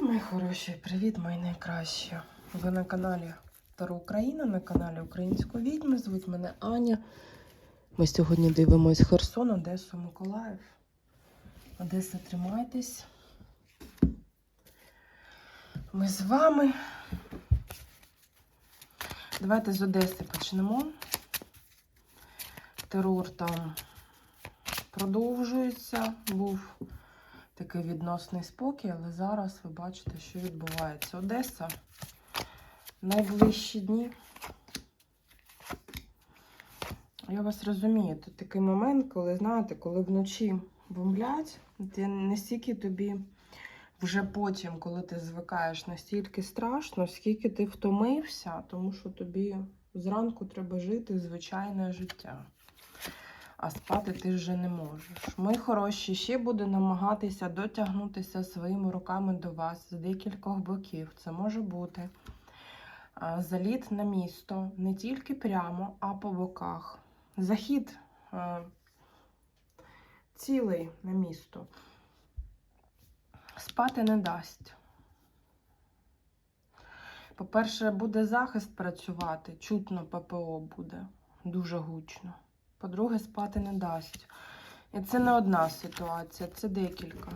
Привіт, мої хороші! Привіт, мої найкращі! Ви на каналі Таро Україна, на каналі Української відьми. Звуть мене Аня. Ми сьогодні дивимось Херсон, Одесу, Миколаїв. Одеса, тримайтесь. Ми з вами. Давайте з Одеси почнемо. Терор там продовжується. Був такий відносний спокій, але зараз ви бачите, що відбувається. Одеса найближчі дні. Я вас розумію, тут такий момент, коли, знаєте, коли вночі бомблять, ти не стільки тобі вже потім, коли ти звикаєш, настільки страшно, скільки ти втомився, тому що тобі зранку треба жити звичайне життя а спати ти вже не можеш. Мої хороші ще буде намагатися дотягнутися своїми руками до вас з декількох боків. Це може бути заліт на місто не тільки прямо, а по боках. Захід цілий на місто. Спати не дасть. По-перше, буде захист працювати, чутно ППО буде, дуже гучно. По-друге, спати не дасть. І це не одна ситуація, це декілька.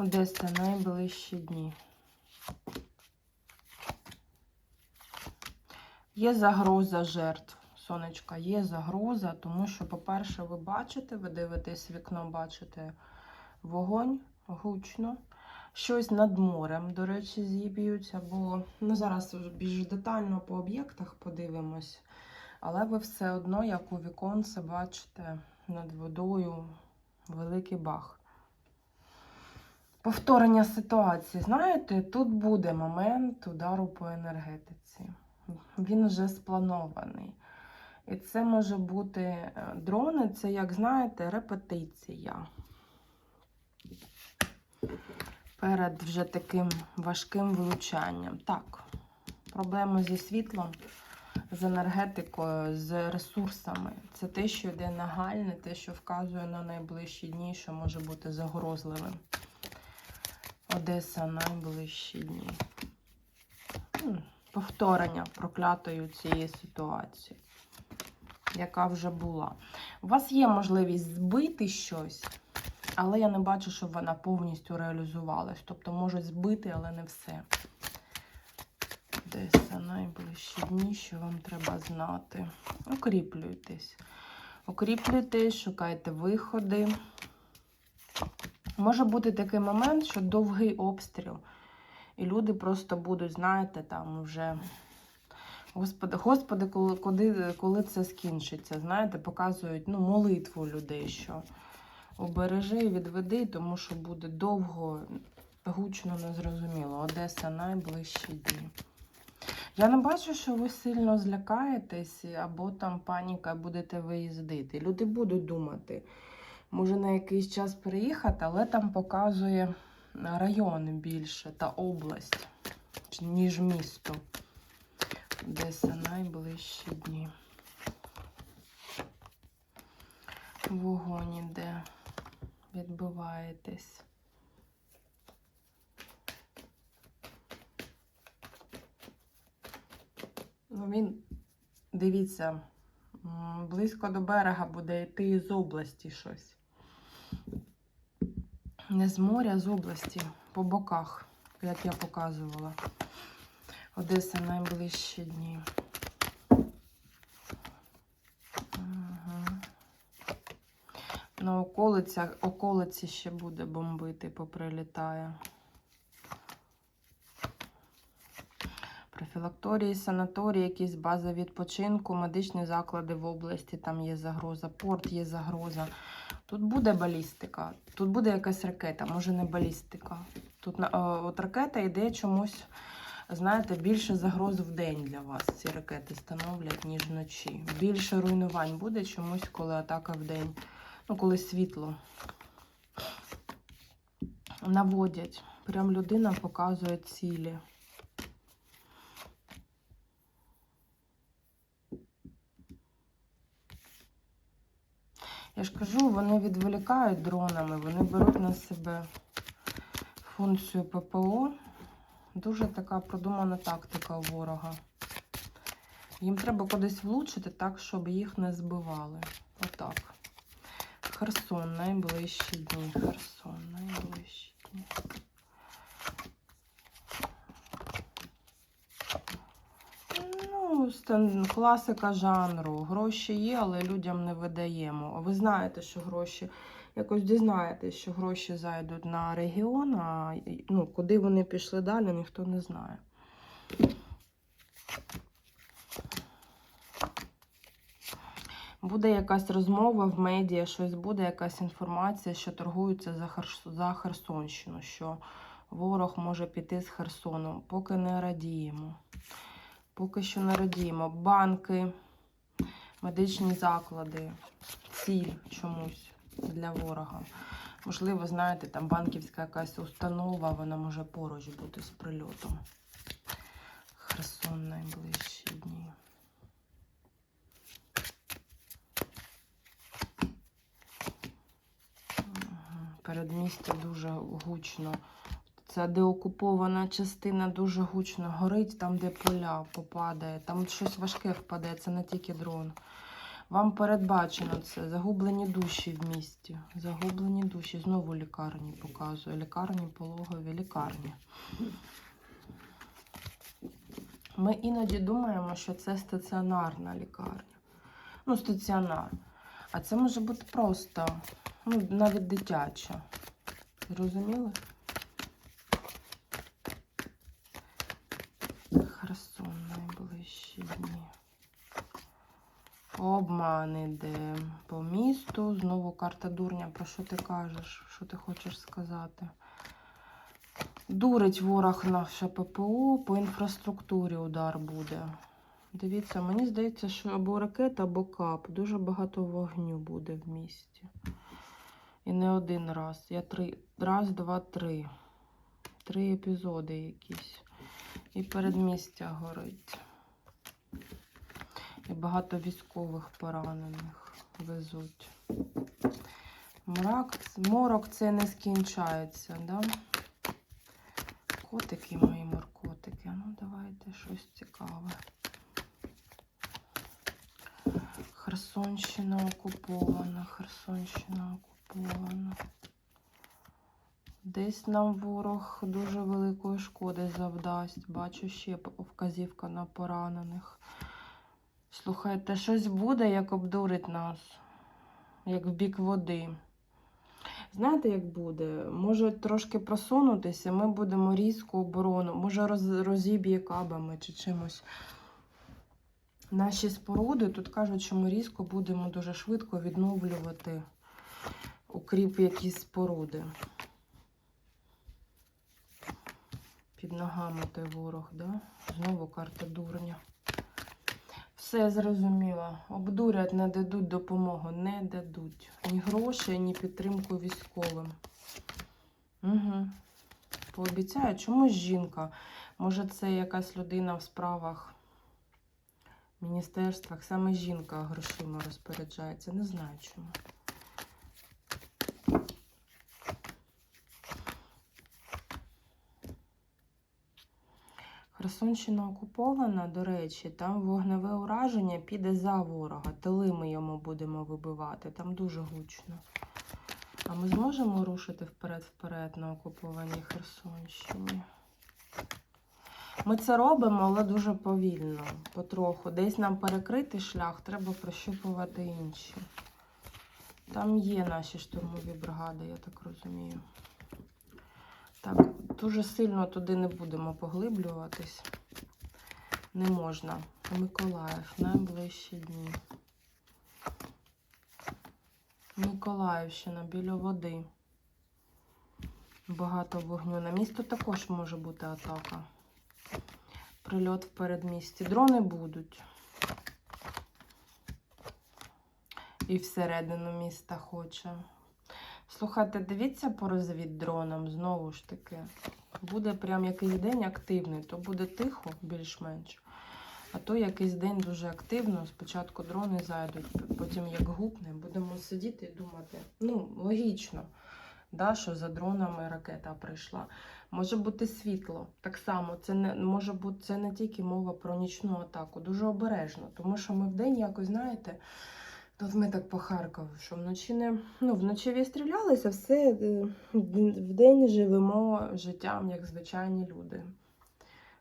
Одеса найближчі дні. Є загроза жертв, сонечка, є загроза, тому що, по-перше, ви бачите, ви дивитесь вікно, бачите вогонь гучно. Щось над морем, до речі, зіб'ють, або ну, зараз більш детально по об'єктах подивимось. Але ви все одно, як у віконце, бачите над водою великий бах. Повторення ситуації. Знаєте, тут буде момент удару по енергетиці. Він вже спланований. І це може бути е, дрони, це, як знаєте, репетиція. Перед вже таким важким влучанням. Так, проблеми зі світлом, з енергетикою, з ресурсами. Це те, що йде нагальне, те, що вказує на найближчі дні, що може бути загрозливим. Одеса найближчі дні. Повторення проклятою цієї ситуації, яка вже була. У вас є можливість збити щось, але я не бачу, щоб вона повністю реалізувалась. Тобто можуть збити, але не все. Одеса найближчі дні, що вам треба знати. Укріплюйтесь. Укріплюйтесь, шукайте виходи. Може бути такий момент, що довгий обстріл, і люди просто будуть, знаєте, там вже. Господи, Господи, коли коли, коли це скінчиться, знаєте, показують ну, молитву людей, що обережи відведи, тому що буде довго, гучно, незрозуміло. Одеса найближчі дні. Я не бачу, що ви сильно злякаєтесь, або там паніка будете виїздити. Люди будуть думати може на якийсь час переїхати, але там показує райони більше та область, ніж місто. Десь найближчі дні. Вогонь іде, відбиваєтесь. Ну, він, дивіться, близько до берега буде йти з області щось. Не з моря, а з області, по боках, як я показувала. Одеса найближчі дні. Угу. На околицях, околиці ще буде бомбити, поприлітає. Профілакторії, санаторії, якісь бази відпочинку, медичні заклади в області, там є загроза, порт є загроза. Тут буде балістика, тут буде якась ракета, може не балістика. Тут от ракета йде чомусь знаєте, більше загроз в день для вас ці ракети становлять, ніж вночі. Більше руйнувань буде чомусь, коли атака в день. Ну, коли світло наводять. Прям людина показує цілі. Я ж кажу, вони відволікають дронами, вони беруть на себе функцію ППО. Дуже така продумана тактика у ворога. Їм треба кудись влучити так, щоб їх не збивали. Отак. Херсон найближчі дні. Херсон найближчі дні. Ну, класика жанру. Гроші є, але людям не видаємо. Ви знаєте, що гроші. Якось дізнаєтесь, що гроші зайдуть на регіон, а ну, куди вони пішли далі, ніхто не знає. Буде якась розмова в медіа, щось буде, якась інформація, що торгуються за, за Херсонщину, що ворог може піти з Херсону. Поки не радіємо. Поки що не радіємо. Банки, медичні заклади, ціль чомусь для ворога. Можливо, знаєте, там банківська якась установа, вона може поруч бути з прильотом. Херсон найближчі дні. Передмістя дуже гучно. Ця деокупована частина дуже гучно горить, там, де поля попадає, там щось важке впаде, це не тільки дрон. Вам передбачено це. Загублені душі в місті. Загублені душі. Знову лікарні показує. Лікарні, пологові, лікарні. Ми іноді думаємо, що це стаціонарна лікарня. Ну, стаціонар. А це може бути просто, ну, навіть дитяча. Зрозуміли? Херсон найближчі дні. Обман іде по місту. Знову карта дурня. Про що ти кажеш? Що ти хочеш сказати? Дурить ворог наше ППО, по інфраструктурі удар буде. Дивіться, мені здається, що або ракета, або кап. Дуже багато вогню буде в місті. І не один раз. Я три. Раз, два, три. Три епізоди якісь. І передмістя горить. І багато військових поранених везуть. Мрак, морок це не скінчається, да? Котики мої моркотики. Ну, давайте щось цікаве. Херсонщина окупована, Херсонщина окупована. Десь нам ворог дуже великої шкоди завдасть. Бачу ще вказівка на поранених. Слухайте, щось буде, як обдурить нас, як в бік води. Знаєте, як буде? Може трошки просунутися, ми будемо різку оборону, може роз, розіб'є кабами чи чимось. Наші споруди тут кажуть, що ми різко будемо дуже швидко відновлювати укріп якісь споруди. Під ногами той ворог, да? Знову карта дурня. Все зрозуміло. Обдурять, не дадуть допомогу, не дадуть. Ні грошей, ні підтримку військовим. Угу. Пообіцяю, чомусь жінка. Може, це якась людина в справах, міністерствах. Саме жінка грошима розпоряджається. Не знаю чому. Херсонщина окупована, до речі, там вогневе ураження піде за ворога. Тили ми йому будемо вибивати, там дуже гучно. А ми зможемо рушити вперед-вперед на окупованій Херсонщині? Ми це робимо, але дуже повільно, потроху. Десь нам перекрити шлях, треба прощупувати інші. Там є наші штурмові бригади, я так розумію. Так, дуже сильно туди не будемо поглиблюватись. Не можна. Миколаїв, найближчі дні. Миколаївщина біля води. Багато вогню. На місто також може бути атака. прильот в передмісті. Дрони будуть. І всередину міста хоче. Слухайте, дивіться по розвіддронам, знову ж таки. Буде прям якийсь день активний, то буде тихо, більш-менш. А то якийсь день дуже активно. Спочатку дрони зайдуть, потім як гупне, будемо сидіти і думати. Ну, логічно, да, що за дронами ракета прийшла. Може бути світло. Так само, це не може бути це не тільки мова про нічну атаку, дуже обережно, тому що ми вдень якось, знаєте. Тут ми так по Харкову, що вночі не ну, вночі відстрілялися, все е, вдень живемо життям, як звичайні люди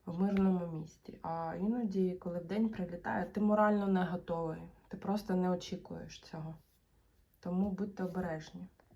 в мирному місті. А іноді, коли вдень прилітає, ти морально не готовий. Ти просто не очікуєш цього. Тому будьте обережні.